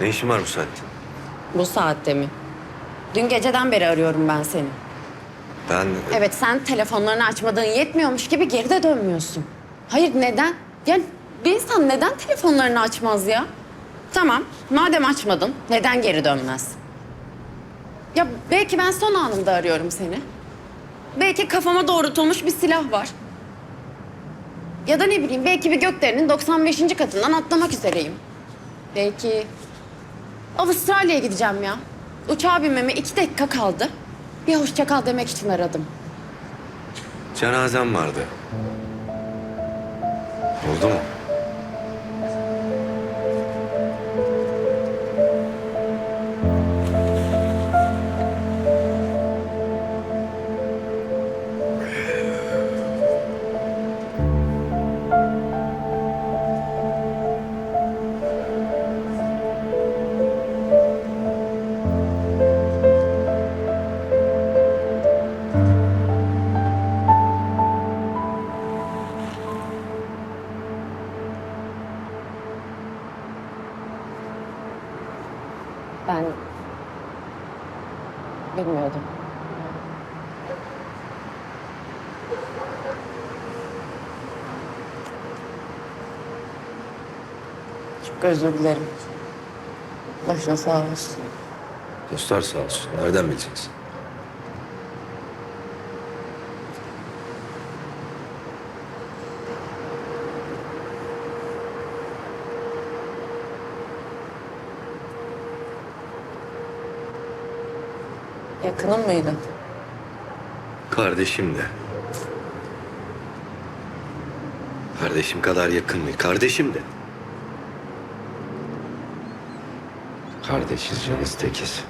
Ne işin var bu saatte? Bu saatte mi? Dün geceden beri arıyorum ben seni. Ben... Evet sen telefonlarını açmadığın yetmiyormuş gibi geri de dönmüyorsun. Hayır neden? Ya bir insan neden telefonlarını açmaz ya? Tamam madem açmadın neden geri dönmez? Ya belki ben son anında arıyorum seni. Belki kafama doğrultulmuş bir silah var. Ya da ne bileyim belki bir gökdelenin 95. katından atlamak üzereyim. Belki Avustralya'ya gideceğim ya. Uçağa binmeme iki dakika kaldı. Bir hoşça kal demek için aradım. Cenazem vardı. Oldu mu? Ben bilmiyordum. Çok özür dilerim. Başına sağ olsun. Dostlar sağ olsun. Nereden bileceksin? Yakının mıydı? Kardeşim de. Kardeşim kadar yakın mı? Kardeşim de. Kardeşiz canız tekiz.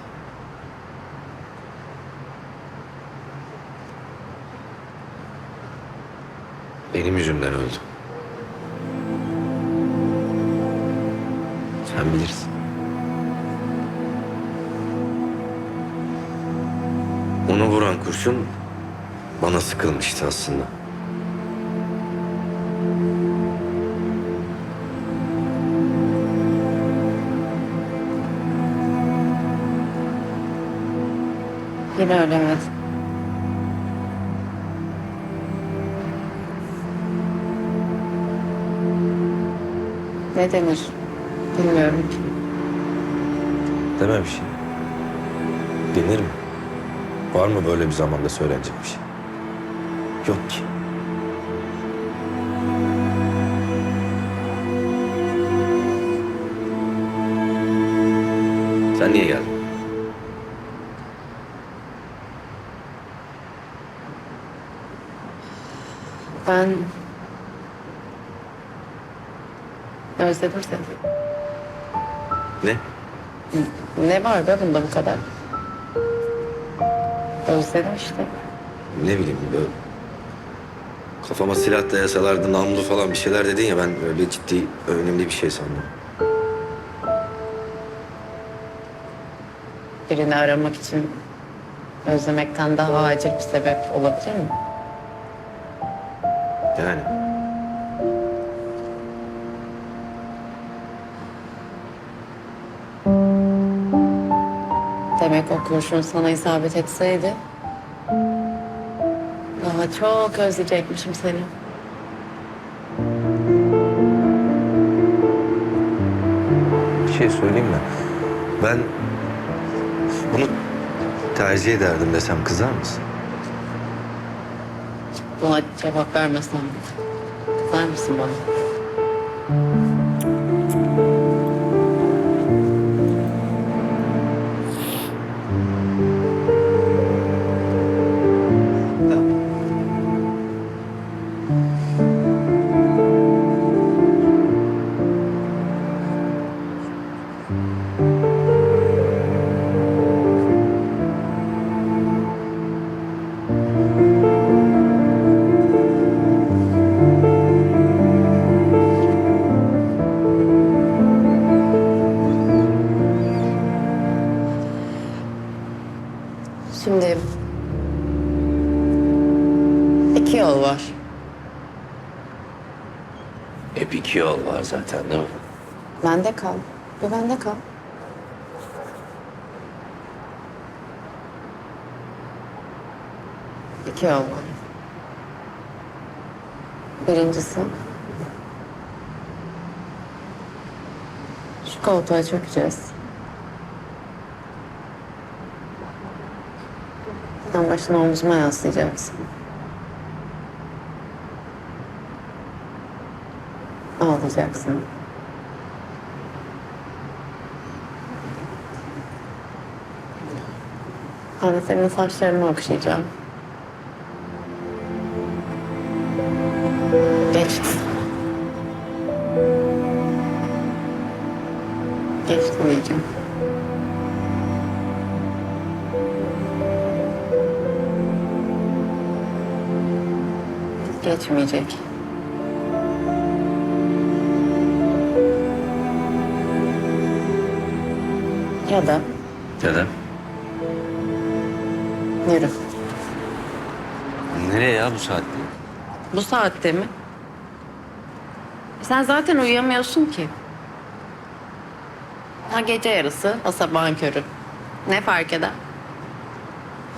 Benim yüzümden öldü. Sen bilirsin. Onu vuran kurşun bana sıkılmıştı aslında. Yine evet. Ne denir? Bilmiyorum ki. Deme bir şey. Denir mi? Var mı böyle bir zamanda söylenecek bir şey? Yok ki. Sen niye geldin? Ben özledim seni. Ne? Ne var be bunda bu kadar? Özledim işte. Ne bileyim böyle... Kafama silah dayasalardı, namlu falan bir şeyler dedin ya ben öyle ciddi, önemli bir şey sandım. Birini aramak için özlemekten daha acil bir sebep olabilir mi? Yani. Demek o kurşun sana isabet etseydi... Daha çok özleyecekmişim seni. Bir şey söyleyeyim mi? Ben bunu tercih ederdim desem kızar mısın? Buna cevap vermesem kızar mısın bana? Hep iki yol var zaten değil mi? Bende kal. Ve bende kal. İki yol var. Birincisi... Şu koltuğa çökeceğiz. Sen başını omzuma yaslayacaksın. Ağlayacaksın. Ben de senin saçlarını okşayacağım. Geçti. Geçti diyeceğim. Geçmeyecek. Ya da Dedem. yürü. Nereye ya bu saatte? Bu saatte mi? Sen zaten uyuyamıyorsun ki. Ha gece yarısı, ha sabahın körü. Ne fark eder?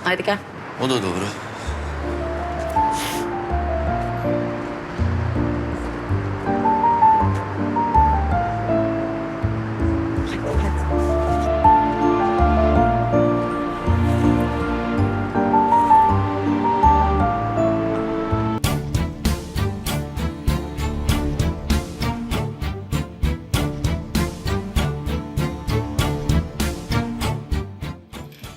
Hadi gel. O da doğru.